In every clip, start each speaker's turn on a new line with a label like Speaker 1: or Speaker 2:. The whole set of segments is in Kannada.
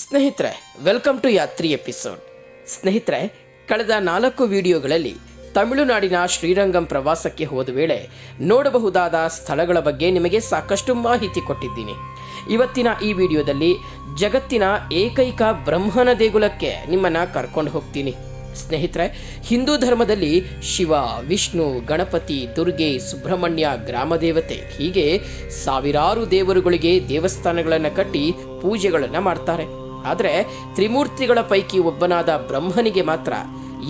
Speaker 1: ಸ್ನೇಹಿತರೆ ವೆಲ್ಕಮ್ ಟು ಯಾತ್ರಿ ಎಪಿಸೋಡ್ ಸ್ನೇಹಿತರೆ, ಕಳೆದ ನಾಲ್ಕು ವಿಡಿಯೋಗಳಲ್ಲಿ ತಮಿಳುನಾಡಿನ ಶ್ರೀರಂಗಂ ಪ್ರವಾಸಕ್ಕೆ ಹೋದ ವೇಳೆ ನೋಡಬಹುದಾದ ಸ್ಥಳಗಳ ಬಗ್ಗೆ ನಿಮಗೆ ಸಾಕಷ್ಟು ಮಾಹಿತಿ ಕೊಟ್ಟಿದ್ದೀನಿ. ಇವತ್ತಿನ ಈ ವಿಡಿಯೋದಲ್ಲಿ ಜಗತ್ತಿನ ಏಕೈಕ ಬ್ರಹ್ಮನ ದೇಗುಲಕ್ಕೆ ನಿಮ್ಮನ್ನ ಕರ್ಕೊಂಡು ಹೋಗ್ತೀನಿ. ಸ್ನೇಹಿತರೆ, ಹಿಂದೂ ಧರ್ಮದಲ್ಲಿ ಶಿವ, ವಿಷ್ಣು, ಗಣಪತಿ, ದುರ್ಗೆ, ಸುಬ್ರಹ್ಮಣ್ಯ, ಗ್ರಾಮ ದೇವತೆ ಹೀಗೆ ಸಾವಿರಾರು ದೇವರುಗಳಿಗೆ ದೇವಸ್ಥಾನಗಳನ್ನು ಕಟ್ಟಿ ಪೂಜೆಗಳನ್ನು ಮಾಡ್ತಾರೆ. ಆದರೆ ತ್ರಿಮೂರ್ತಿಗಳ ಪೈಕಿ ಒಬ್ಬನಾದ ಬ್ರಹ್ಮನಿಗೆ ಮಾತ್ರ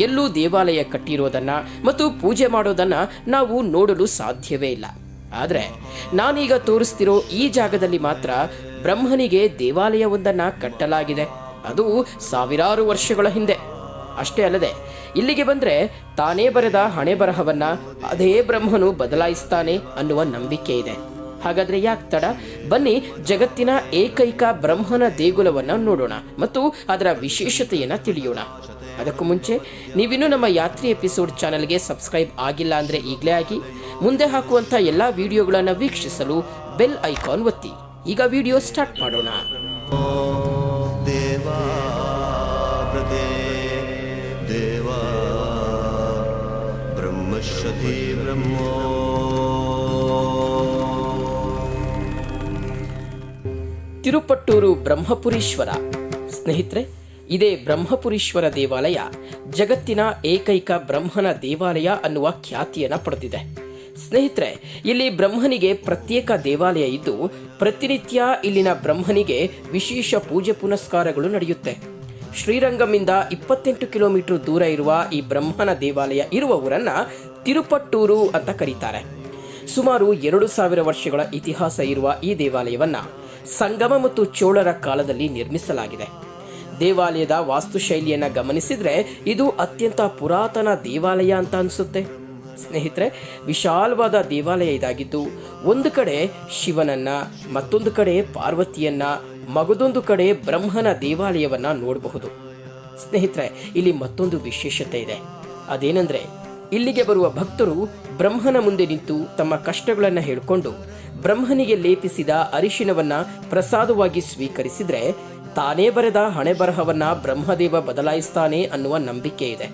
Speaker 1: ಎಲ್ಲೂ ದೇವಾಲಯ ಕಟ್ಟಿರೋದನ್ನು ಮತ್ತು ಪೂಜೆ ಮಾಡೋದನ್ನ ನಾವು ನೋಡಲು ಸಾಧ್ಯವೇ ಇಲ್ಲ. ಆದರೆ ನಾನೀಗ ತೋರಿಸ್ತಿರೋ ಈ ಜಾಗದಲ್ಲಿ ಮಾತ್ರ ಬ್ರಹ್ಮನಿಗೆ ದೇವಾಲಯವೊಂದನ್ನು ಕಟ್ಟಲಾಗಿದೆ. ಅದು ಸಾವಿರಾರು ವರ್ಷಗಳ ಹಿಂದೆ. ಅಷ್ಟೇ ಅಲ್ಲದೆ, ಇಲ್ಲಿಗೆ ಬಂದರೆ ತಾನೇ ಬರೆದ ಹಣೆ ಬರಹವನ್ನು ಅದೇ ಬ್ರಹ್ಮನು ಬದಲಾಯಿಸ್ತಾನೆ ಅನ್ನುವ ನಂಬಿಕೆ ಇದೆ. ಹಾಗಾದ್ರೆ ಯಾಕೆ ತಡ? ಬನ್ನಿ, ಜಗತ್ತಿನ ಏಕೈಕ ಬ್ರಹ್ಮನ ದೇಗುಲವನ್ನು ನೋಡೋಣ ಮತ್ತು ಅದರ ವಿಶೇಷತೆಯನ್ನು ತಿಳಿಯೋಣ. ಅದಕ್ಕೂ ಮುಂಚೆ, ನೀವಿನ್ನೂ ನಮ್ಮ ಯಾತ್ರಿ ಎಪಿಸೋಡ್ ಚಾನಲ್ಗೆ ಸಬ್ಸ್ಕ್ರೈಬ್ ಆಗಿಲ್ಲ ಅಂದರೆ ಈಗಲೇ ಆಗಿ, ಮುಂದೆ ಹಾಕುವಂಥ ಎಲ್ಲ ವಿಡಿಯೋಗಳನ್ನು ವೀಕ್ಷಿಸಲು ಬೆಲ್ ಐಕಾನ್ ಒತ್ತಿ. ಈಗ ವಿಡಿಯೋ ಸ್ಟಾರ್ಟ್ ಮಾಡೋಣ.
Speaker 2: ದೇವಾ ಬ್ರಹ್ಮೋ
Speaker 1: ತಿರುಪಟ್ಟೂರು ಬ್ರಹ್ಮಪುರೀಶ್ವರ. ಸ್ನೇಹಿತರೆ, ಇದೇ ಬ್ರಹ್ಮಪುರೀಶ್ವರ ದೇವಾಲಯ ಜಗತ್ತಿನ ಏಕೈಕ ಬ್ರಹ್ಮನ ದೇವಾಲಯ ಅನ್ನುವ ಖ್ಯಾತಿಯನ್ನು ಪಡೆದಿದೆ. ಸ್ನೇಹಿತರೆ, ಇಲ್ಲಿ ಬ್ರಹ್ಮನಿಗೆ ಪ್ರತ್ಯೇಕ ದೇವಾಲಯ ಇದ್ದು, ಪ್ರತಿನಿತ್ಯ ಇಲ್ಲಿನ ಬ್ರಹ್ಮನಿಗೆ ವಿಶೇಷ ಪೂಜೆ ಪುನಸ್ಕಾರಗಳು ನಡೆಯುತ್ತೆ. ಶ್ರೀರಂಗಮಿಂದ ಇಪ್ಪತ್ತೆಂಟು ಕಿಲೋಮೀಟರ್ ದೂರ ಇರುವ ಈ ಬ್ರಹ್ಮನ ದೇವಾಲಯ ಇರುವ ಊರನ್ನ ತಿರುಪಟ್ಟೂರು ಅಂತ ಕರೀತಾರೆ. ಸುಮಾರು ಎರಡು ಸಾವಿರ ವರ್ಷಗಳ ಇತಿಹಾಸ ಇರುವ ಈ ದೇವಾಲಯವನ್ನ ಸಂಗಮ ಮತ್ತು ಚೋಳರ ಕಾಲದಲ್ಲಿ ನಿರ್ಮಿಸಲಾಗಿದೆ. ದೇವಾಲಯದ ವಾಸ್ತುಶೈಲಿಯನ್ನು ಗಮನಿಸಿದರೆ ಇದು ಅತ್ಯಂತ ಪುರಾತನ ದೇವಾಲಯ ಅಂತ ಅನಿಸುತ್ತೆ. ಸ್ನೇಹಿತರೆ, ವಿಶಾಲವಾದ ದೇವಾಲಯ ಇದಾಗಿದ್ದು, ಒಂದು ಕಡೆ ಶಿವನನ್ನ, ಮತ್ತೊಂದು ಕಡೆ ಪಾರ್ವತಿಯನ್ನ, ಮಗದೊಂದು ಕಡೆ ಬ್ರಹ್ಮನ ದೇವಾಲಯವನ್ನ ನೋಡಬಹುದು. ಸ್ನೇಹಿತರೆ, ಇಲ್ಲಿ ಮತ್ತೊಂದು ವಿಶೇಷತೆ ಇದೆ. ಅದೇನೆಂದ್ರೆ, ಇಲ್ಲಿಗೆ ಬರುವ ಭಕ್ತರು ಬ್ರಹ್ಮನ ಮುಂದೆ ನಿಂತು ತಮ್ಮ ಕಷ್ಟಗಳನ್ನು ಹೇಳಿಕೊಂಡು ಬ್ರಹ್ಮನಿಗೆ ಲೇಪಿಸಿದ ಅರಿಶಿನವನ್ನ ಪ್ರಸಾದವಾಗಿ ಸ್ವೀಕರಿಸಿದ್ರೆ ತಾನೇ ಬರೆದ ಹಣೆ ಬರಹವನ್ನ ಬ್ರಹ್ಮದೇವ ಬದಲಾಯಿಸ್ತಾನೆ ಅನ್ನುವ ನಂಬಿಕೆ ಇದೆ.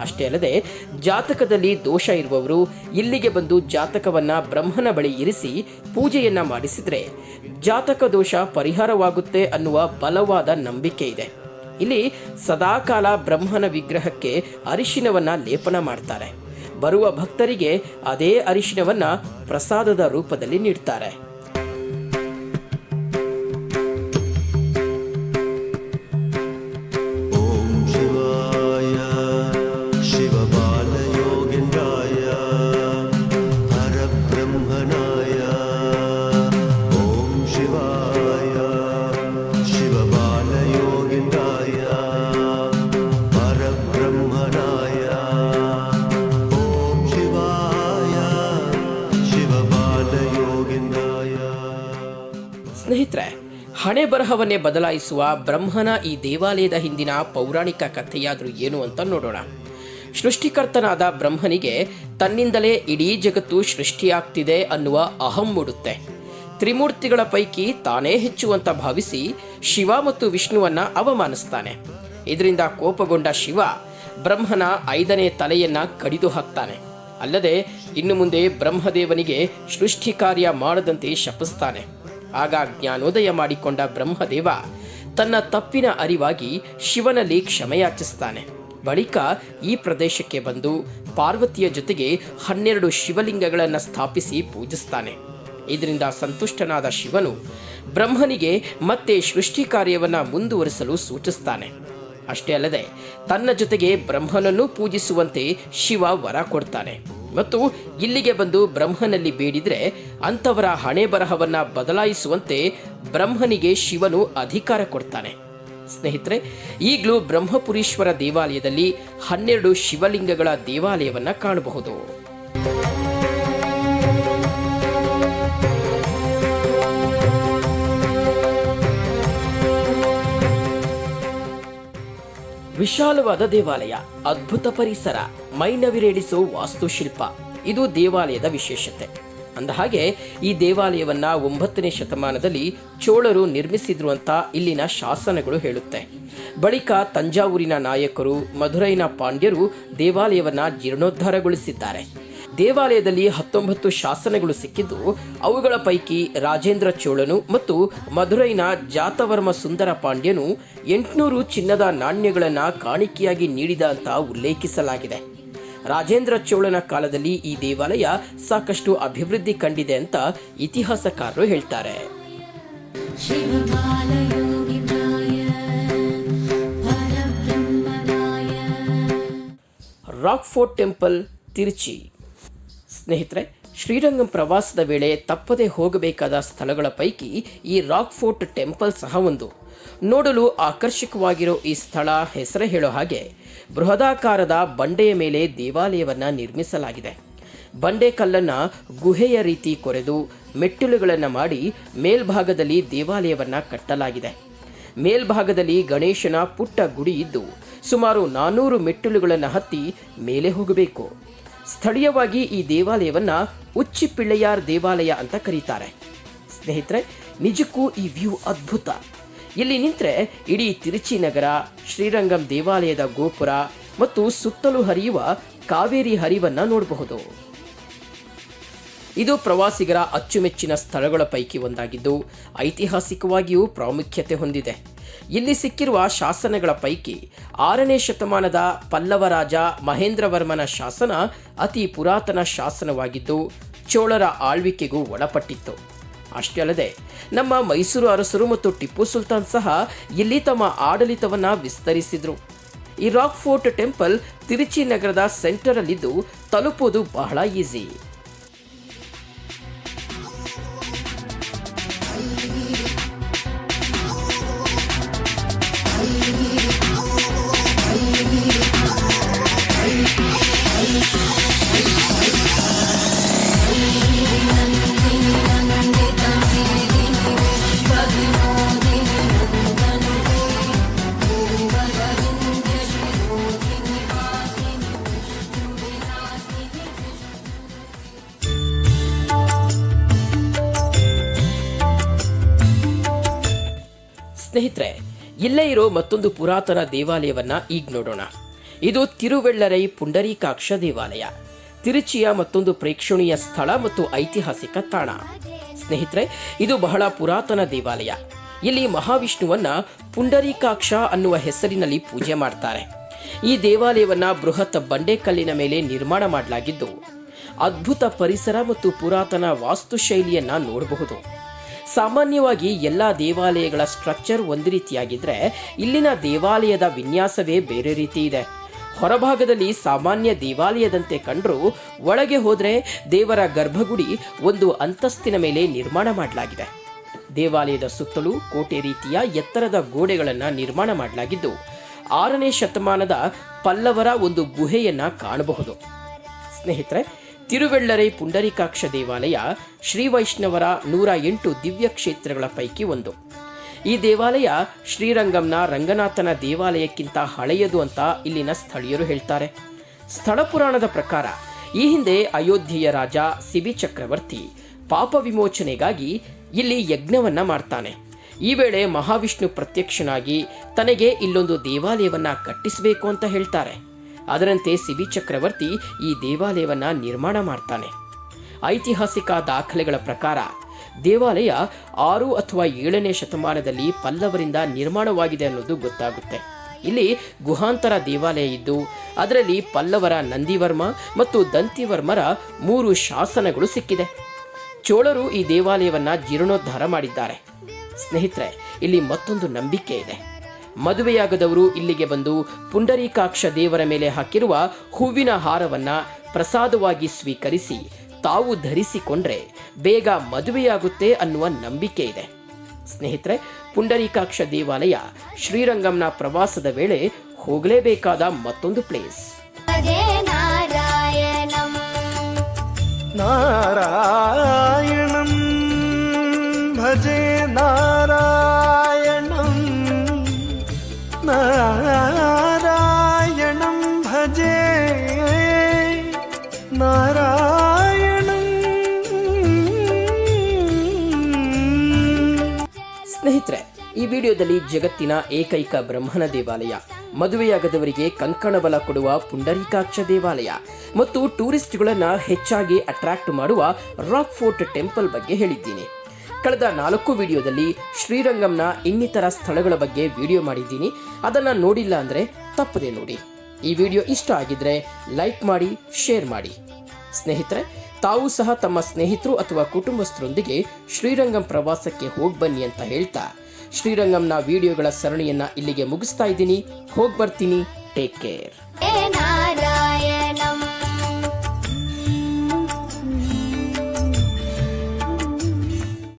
Speaker 1: ಅಷ್ಟೇ ಅಲ್ಲದೆ ಜಾತಕದಲ್ಲಿ ದೋಷ ಇರುವವರು ಇಲ್ಲಿಗೆ ಬಂದು ಜಾತಕವನ್ನ ಬ್ರಹ್ಮನ ಬಳಿ ಇರಿಸಿ ಪೂಜೆಯನ್ನ ಮಾಡಿಸಿದ್ರೆ ಜಾತಕ ದೋಷ ಪರಿಹಾರವಾಗುತ್ತೆ ಅನ್ನುವ ಬಲವಾದ ನಂಬಿಕೆ ಇದೆ. ಇಲ್ಲಿ ಸದಾಕಾಲ ಬ್ರಹ್ಮನ ವಿಗ್ರಹಕ್ಕೆ ಅರಿಶಿನವನ್ನ ಲೇಪನ ಮಾಡ್ತಾರೆ. ಬರುವ ಭಕ್ತರಿಗೆ ಅದೇ ಅರಿಶಿನವನ್ನ ಪ್ರಸಾದದ ರೂಪದಲ್ಲಿ ನೀಡ್ತಾರೆ. ಹಣೆ ಬರಹವನ್ನೇ ಬದಲಾಯಿಸುವ ಬ್ರಹ್ಮನ ಈ ದೇವಾಲಯದ ಹಿಂದಿನ ಪೌರಾಣಿಕ ಕಥೆಯಾದರೂ ಏನು ಅಂತ ನೋಡೋಣ. ಸೃಷ್ಟಿಕರ್ತನಾದ ಬ್ರಹ್ಮನಿಗೆ ತನ್ನಿಂದಲೇ ಇಡೀ ಜಗತ್ತು ಸೃಷ್ಟಿಯಾಗ್ತಿದೆ ಅನ್ನುವ ಅಹಂ ಮೂಡುತ್ತೆ. ತ್ರಿಮೂರ್ತಿಗಳ ಪೈಕಿ ತಾನೇ ಹೆಚ್ಚು ಅಂತ ಭಾವಿಸಿ ಶಿವ ಮತ್ತು ವಿಷ್ಣುವನ್ನ ಅವಮಾನಿಸ್ತಾನೆ. ಇದರಿಂದ ಕೋಪಗೊಂಡ ಶಿವ ಬ್ರಹ್ಮನ ಐದನೇ ತಲೆಯನ್ನ ಕಡಿದು ಹಾಕ್ತಾನೆ. ಅಲ್ಲದೆ ಇನ್ನು ಮುಂದೆ ಬ್ರಹ್ಮದೇವನಿಗೆ ಸೃಷ್ಟಿ ಕಾರ್ಯ ಮಾಡದಂತೆ ಶಪಿಸ್ತಾನೆ. ಆಗ ಜ್ಞಾನೋದಯ ಮಾಡಿಕೊಂಡ ಬ್ರಹ್ಮದೇವ ತನ್ನ ತಪ್ಪಿನ ಅರಿವಾಗಿ ಶಿವನಲ್ಲಿ ಕ್ಷಮೆಯಾಚಿಸ್ತಾನೆ ಬಳಿಕ ಈ ಪ್ರದೇಶಕ್ಕೆ ಬಂದು ಪಾರ್ವತಿಯ ಜೊತೆಗೆ ಹನ್ನೆರಡು ಶಿವಲಿಂಗಗಳನ್ನು ಸ್ಥಾಪಿಸಿ ಪೂಜಿಸ್ತಾನೆ. ಇದರಿಂದ ಸಂತುಷ್ಟನಾದ ಶಿವನು ಬ್ರಹ್ಮನಿಗೆ ಮತ್ತೆ ಸೃಷ್ಟಿ ಕಾರ್ಯವನ್ನು ಮುಂದುವರಿಸಲು ಸೂಚಿಸ್ತಾನೆ. ಅಷ್ಟೇ ಅಲ್ಲದೆ ತನ್ನ ಜೊತೆಗೆ ಬ್ರಹ್ಮನನ್ನು ಪೂಜಿಸುವಂತೆ ಶಿವ ವರ ಕೊಡ್ತಾನೆ. ಮತ್ತು ಇಲ್ಲಿಗೆ ಬಂದು ಬ್ರಹ್ಮನಲ್ಲಿ ಬೇಡಿದ್ರೆ ಅಂಥವರ ಹಣೆ ಬರಹವನ್ನ ಬದಲಾಯಿಸುವಂತೆ ಬ್ರಹ್ಮನಿಗೆ ಶಿವನು ಅಧಿಕಾರ ಕೊಡ್ತಾನೆ. ಸ್ನೇಹಿತರೆ, ಈಗಲೂ ಬ್ರಹ್ಮಪುರೀಶ್ವರ ದೇವಾಲಯದಲ್ಲಿ ಹನ್ನೆರಡು ಶಿವಲಿಂಗಗಳ ದೇವಾಲಯವನ್ನ ಕಾಣಬಹುದು. ವಿಶಾಲವಾದ ದೇವಾಲಯ, ಅದ್ಭುತ ಪರಿಸರ. ಮೈನವಿರೇಳಿಸೋ ವಾಸ್ತುಶಿಲ್ಪ. ಇದು ದೇವಾಲಯದ ವಿಶೇಷತೆ. ಅಂದಹಾಗೆ ಈ ದೇವಾಲಯವನ್ನ ಒಂಬತ್ತನೇ ಶತಮಾನದಲ್ಲಿ ಚೋಳರು ನಿರ್ಮಿಸಿದ್ರು ಅಂತ ಇಲ್ಲಿನ ಶಾಸನಗಳು ಹೇಳುತ್ತೆ. ಬಳಿಕ ತಂಜಾವೂರಿನ ನಾಯಕರು, ಮಧುರೈನ ಪಾಂಡ್ಯರು ದೇವಾಲಯವನ್ನ ಜೀರ್ಣೋದ್ಧಾರಗೊಳಿಸಿದ್ದಾರೆ. ದೇವಾಲಯದಲ್ಲಿ ಹತ್ತೊಂಬತ್ತು ಶಾಸನಗಳು ಸಿಕ್ಕಿದ್ದು, ಅವುಗಳ ಪೈಕಿ ರಾಜೇಂದ್ರ ಚೋಳನು ಮತ್ತು ಮಧುರೈನ ಜಾತವರ್ಮ ಸುಂದರ ಪಾಂಡ್ಯನು ಎಂಟುನೂರು ಚಿನ್ನದ ನಾಣ್ಯಗಳನ್ನು ಕಾಣಿಕೆಯಾಗಿ ನೀಡಿದ ಅಂತ ಉಲ್ಲೇಖಿಸಲಾಗಿದೆ. ರಾಜೇಂದ್ರ ಚೋಳನ ಕಾಲದಲ್ಲಿ ಈ ದೇವಾಲಯ ಸಾಕಷ್ಟು ಅಭಿವೃದ್ಧಿ ಕಂಡಿದೆ ಅಂತ ಇತಿಹಾಸಕಾರರು ಹೇಳ್ತಾರೆ. ರಾಕ್ ಫೋರ್ಟ್ ಟೆಂಪಲ್, ತಿರುಚಿ. ಸ್ನೇಹಿತರೆ ಶ್ರೀರಂಗಂ ಪ್ರವಾಸದ ವೇಳೆ ತಪ್ಪದೆ ಹೋಗಬೇಕಾದ ಸ್ಥಳಗಳ ಪೈಕಿ ಈ ರಾಕ್ ಫೋರ್ಟ್ ಟೆಂಪಲ್ ಸಹ ಒಂದು. ನೋಡಲು ಆಕರ್ಷಕವಾಗಿರೋ ಈ ಸ್ಥಳ ಹೆಸರು ಹೇಳೋ ಹಾಗೆ, ಬೃಹದಾಕಾರದ ಬಂಡೆಯ ಮೇಲೆ ದೇವಾಲಯವನ್ನು ನಿರ್ಮಿಸಲಾಗಿದೆ. ಬಂಡೆ ಕಲ್ಲನ್ನು ಗುಹೆಯ ರೀತಿ ಕೊರೆದು ಮೆಟ್ಟಿಲುಗಳನ್ನು ಮಾಡಿ ಮೇಲ್ಭಾಗದಲ್ಲಿ ದೇವಾಲಯವನ್ನು ಕಟ್ಟಲಾಗಿದೆ. ಮೇಲ್ಭಾಗದಲ್ಲಿ ಗಣೇಶನ ಪುಟ್ಟ ಗುಡಿ ಇದ್ದು, ಸುಮಾರು ನಾನ್ನೂರು ಮೆಟ್ಟಿಲುಗಳನ್ನು ಹತ್ತಿ ಮೇಲೆ ಹೋಗಬೇಕು. ಸ್ಥಳೀಯವಾಗಿ ಈ ದೇವಾಲಯವನ್ನ ಉಚ್ಚಿ ಪಿಳ್ಳೆಯಾರ್ ದೇವಾಲಯ ಅಂತ ಕರೀತಾರೆ. ಸ್ನೇಹಿತರೆ, ನಿಜಕ್ಕೂ ಈ ವ್ಯೂ ಅದ್ಭುತ. ಇಲ್ಲಿ ನಿಂತರೆ ಇಡೀ ತಿರುಚಿ ನಗರ ಶ್ರೀರಂಗಂ ದೇವಾಲಯದ ಗೋಪುರ ಮತ್ತು ಸುತ್ತಲೂ ಹರಿಯುವ ಕಾವೇರಿ ಹರಿವನ್ನು ನೋಡಬಹುದು. ಇದು ಪ್ರವಾಸಿಗರ ಅಚ್ಚುಮೆಚ್ಚಿನ ಸ್ಥಳಗಳ ಪೈಕಿ ಒಂದಾಗಿದ್ದು, ಐತಿಹಾಸಿಕವಾಗಿಯೂ ಪ್ರಾಮುಖ್ಯತೆ ಹೊಂದಿದೆ. ಇಲ್ಲಿ ಸಿಕ್ಕಿರುವ ಶಾಸನಗಳ ಪೈಕಿ ಆರನೇ ಶತಮಾನದ ಪಲ್ಲವ ರಾಜ ಮಹೇಂದ್ರವರ್ಮನ ಶಾಸನ ಅತಿ ಪುರಾತನ ಶಾಸನವಾಗಿದ್ದು ಚೋಳರ ಆಳ್ವಿಕೆಗೂ ಒಳಪಟ್ಟಿತ್ತು. ಅಷ್ಟೇ ಅಲ್ಲದೆ, ನಮ್ಮ ಮೈಸೂರು ಅರಸರು ಮತ್ತು ಟಿಪ್ಪು ಸುಲ್ತಾನ್ ಸಹ ಇಲ್ಲಿ ತಮ್ಮ ಆಡಳಿತವನ್ನ ವಿಸ್ತರಿಸಿದ್ರು. ಈ ರಾಕ್ ಫೋರ್ಟ್ ಟೆಂಪಲ್ ತಿರುಚಿ ನಗರದ ಸೆಂಟರಲ್ಲಿದ್ದು ತಲುಪುವುದು ಬಹಳ ಈಸಿ. ಸ್ನೇಹಿತರೆ, ಇಲ್ಲೇ ಇರೋ ಮತ್ತೊಂದು ಪುರಾತನ ದೇವಾಲಯವನ್ನ ಈಗ ನೋಡೋಣ. ಇದು ತಿರುವೆಳ್ಳರೈ ಪುಂಡರೀಕಾಕ್ಷ ದೇವಾಲಯ. ತಿರುಚಿಯ ಮತ್ತೊಂದು ಪ್ರೇಕ್ಷಣೀಯ ಸ್ಥಳ ಮತ್ತು ಐತಿಹಾಸಿಕ ತಾಣ. ಸ್ನೇಹಿತರೆ, ಇದು ಬಹಳ ಪುರಾತನ ದೇವಾಲಯ. ಇಲ್ಲಿ ಮಹಾವಿಷ್ಣುವನ್ನ ಪುಂಡರೀಕಾಕ್ಷ ಅನ್ನುವ ಹೆಸರಿನಲ್ಲಿ ಪೂಜೆ ಮಾಡ್ತಾರೆ. ಈ ದೇವಾಲಯವನ್ನ ಬೃಹತ್ ಬಂಡೆಕಲ್ಲಿನ ಮೇಲೆ ನಿರ್ಮಾಣ ಮಾಡಲಾಗಿದ್ದು, ಅದ್ಭುತ ಪರಿಸರ ಮತ್ತು ಪುರಾತನ ವಾಸ್ತುಶೈಲಿಯನ್ನ ನೋಡಬಹುದು. ಸಾಮಾನ್ಯವಾಗಿ ಎಲ್ಲ ದೇವಾಲಯಗಳ ಸ್ಟ್ರಕ್ಚರ್ ಒಂದು ರೀತಿಯಾಗಿದ್ರೆ ಇಲ್ಲಿನ ದೇವಾಲಯದ ವಿನ್ಯಾಸವೇ ಬೇರೆ ರೀತಿ ಇದೆ. ಹೊರಭಾಗದಲ್ಲಿ ಸಾಮಾನ್ಯ ದೇವಾಲಯದಂತೆ ಕಂಡರೂ ಒಳಗೆ ಹೋದರೆ ದೇವರ ಗರ್ಭಗುಡಿ ಒಂದು ಅಂತಸ್ತಿನ ಮೇಲೆ ನಿರ್ಮಾಣ ಮಾಡಲಾಗಿದೆ. ದೇವಾಲಯದ ಸುತ್ತಲೂ ಕೋಟೆ ರೀತಿಯ ಎತ್ತರದ ಗೋಡೆಗಳನ್ನು ನಿರ್ಮಾಣ ಮಾಡಲಾಗಿದ್ದು, ಆರನೇ ಶತಮಾನದ ಪಲ್ಲವರ ಒಂದು ಗುಹೆಯನ್ನು ಕಾಣಬಹುದು. ಸ್ನೇಹಿತರೆ ತಿರುವೆಳ್ಳರೈ ಪುಂಡರೀಕಾಕ್ಷ ದೇವಾಲಯ ಶ್ರೀ ವೈಷ್ಣವರ ನೂರ ಎಂಟು ದಿವ್ಯ ಕ್ಷೇತ್ರಗಳ ಪೈಕಿ ಒಂದು. ಈ ದೇವಾಲಯ ಶ್ರೀರಂಗಂನ ರಂಗನಾಥನ ದೇವಾಲಯಕ್ಕಿಂತ ಹಳೆಯದು ಅಂತ ಇಲ್ಲಿನ ಸ್ಥಳೀಯರು ಹೇಳ್ತಾರೆ. ಸ್ಥಳ ಪುರಾಣದ ಪ್ರಕಾರ ಈ ಹಿಂದೆ ಅಯೋಧ್ಯೆಯ ರಾಜ ಸಿಬಿ ಚಕ್ರವರ್ತಿ ಪಾಪ ವಿಮೋಚನೆಗಾಗಿ ಇಲ್ಲಿ ಯಜ್ಞವನ್ನ ಮಾಡ್ತಾನೆ. ಈ ವೇಳೆ ಮಹಾವಿಷ್ಣು ಪ್ರತ್ಯಕ್ಷನಾಗಿ ತನಗೆ ಇಲ್ಲೊಂದು ದೇವಾಲಯವನ್ನ ಕಟ್ಟಿಸಬೇಕು ಅಂತ ಹೇಳ್ತಾರೆ. ಅದರಂತೆ ಸಿಬಿ ಚಕ್ರವರ್ತಿ ಈ ದೇವಾಲಯವನ್ನ ನಿರ್ಮಾಣ ಮಾಡ್ತಾನೆ. ಐತಿಹಾಸಿಕ ದಾಖಲೆಗಳ ಪ್ರಕಾರ, ದೇವಾಲಯ ಆರು ಅಥವಾ ಏಳನೇ ಶತಮಾನದಲ್ಲಿ ಪಲ್ಲವರಿಂದ ನಿರ್ಮಾಣವಾಗಿದೆ ಅನ್ನೋದು ಗೊತ್ತಾಗುತ್ತೆ. ಇಲ್ಲಿ ಗುಹಾಂತರ ದೇವಾಲಯ ಇದ್ದು, ಅದರಲ್ಲಿ ಪಲ್ಲವರ ನಂದಿವರ್ಮ ಮತ್ತು ದಂತಿವರ್ಮರ ಮೂರು ಶಾಸನಗಳು ಸಿಕ್ಕಿದೆ. ಚೋಳರು ಈ ದೇವಾಲಯವನ್ನ ಜೀರ್ಣೋದ್ಧಾರ ಮಾಡಿದ್ದಾರೆ. ಸ್ನೇಹಿತರೆ, ಇಲ್ಲಿ ಮತ್ತೊಂದು ನಂಬಿಕೆ ಇದೆ. ಮದುವೆಯಾಗದವರು ಇಲ್ಲಿಗೆ ಬಂದು ಪುಂಡರೀಕಾಕ್ಷ ದೇವರ ಮೇಲೆ ಹಾಕಿರುವ ಹೂವಿನ ಹಾರವನ್ನ ಪ್ರಸಾದವಾಗಿ ಸ್ವೀಕರಿಸಿ ತಾವು ಧರಿಸಿಕೊಂಡ್ರೆ ಬೇಗ ಮದುವೆಯಾಗುತ್ತೆ ಅನ್ನುವ ನಂಬಿಕೆ ಇದೆ. ಸ್ನೇಹಿತರೆ ಪುಂಡರೀಕಾಕ್ಷ ದೇವಾಲಯ ಶ್ರೀರಂಗಂನ ಪ್ರವಾಸದ ವೇಳೆ ಹೋಗಲೇಬೇಕಾದ ಮತ್ತೊಂದು ಪ್ಲೇಸ್.
Speaker 2: ನಾರಾಯಣ ಭಜೆ
Speaker 1: ನಾರಾಯಣ. ವಿಡಿಯೋದಲ್ಲಿ ಜಗತ್ತಿನ ಏಕೈಕ ಬ್ರಹ್ಮನ ದೇವಾಲಯ. ಮದುವೆಯಾಗದವರಿಗೆ ಕಂಕಣ ಬಲ ಕೊಡುವ ಪುಂಡರೀಕಾಕ್ಷ ದೇವಾಲಯ. ಮತ್ತು ಟೂರಿಸ್ಟ್ಗಳನ್ನ ಹೆಚ್ಚಾಗಿ ಅಟ್ರಾಕ್ಟ್ ಮಾಡುವ ರಾಕ್ ಫೋರ್ಟ್ ಟೆಂಪಲ್ ಬಗ್ಗೆ ಹೇಳಿದ್ದೀನಿ. ಕಳೆದ ನಾಲ್ಕು ವಿಡಿಯೋದಲ್ಲಿ ಶ್ರೀರಂಗಂನ ಇನ್ನಿತರ ಸ್ಥಳಗಳ ಬಗ್ಗೆ ವಿಡಿಯೋ ಮಾಡಿದ್ದೀನಿ. ಅದನ್ನ ನೋಡಿಲ್ಲ ಅಂದ್ರೆ ತಪ್ಪದೆ ನೋಡಿ. ಈ ವಿಡಿಯೋ ಇಷ್ಟ ಆಗಿದ್ರೆ ಲೈಕ್ ಮಾಡಿ, ಶೇರ್ ಮಾಡಿ. ಸ್ನೇಹಿತರೆ, ತಾವು ಸಹ ತಮ್ಮ ಸ್ನೇಹಿತರು ಅಥವಾ ಕುಟುಂಬಸ್ಥರೊಂದಿಗೆ ಶ್ರೀರಂಗಂ ಪ್ರವಾಸಕ್ಕೆ ಹೋಗಿ ಬನ್ನಿ ಅಂತ ಹೇಳ್ತಾ ಶ್ರೀರಂಗಂನ ವಿಡಿಯೋಗಳ ಸರಣಿಯನ್ನ ಇಲ್ಲಿಗೆ ಮುಗಿಸ್ತಾ ಇದ್ದೀನಿ. ಹೋಗಿ ಬರ್ತೀನಿ ಟೇಕ್ ಕೇರ್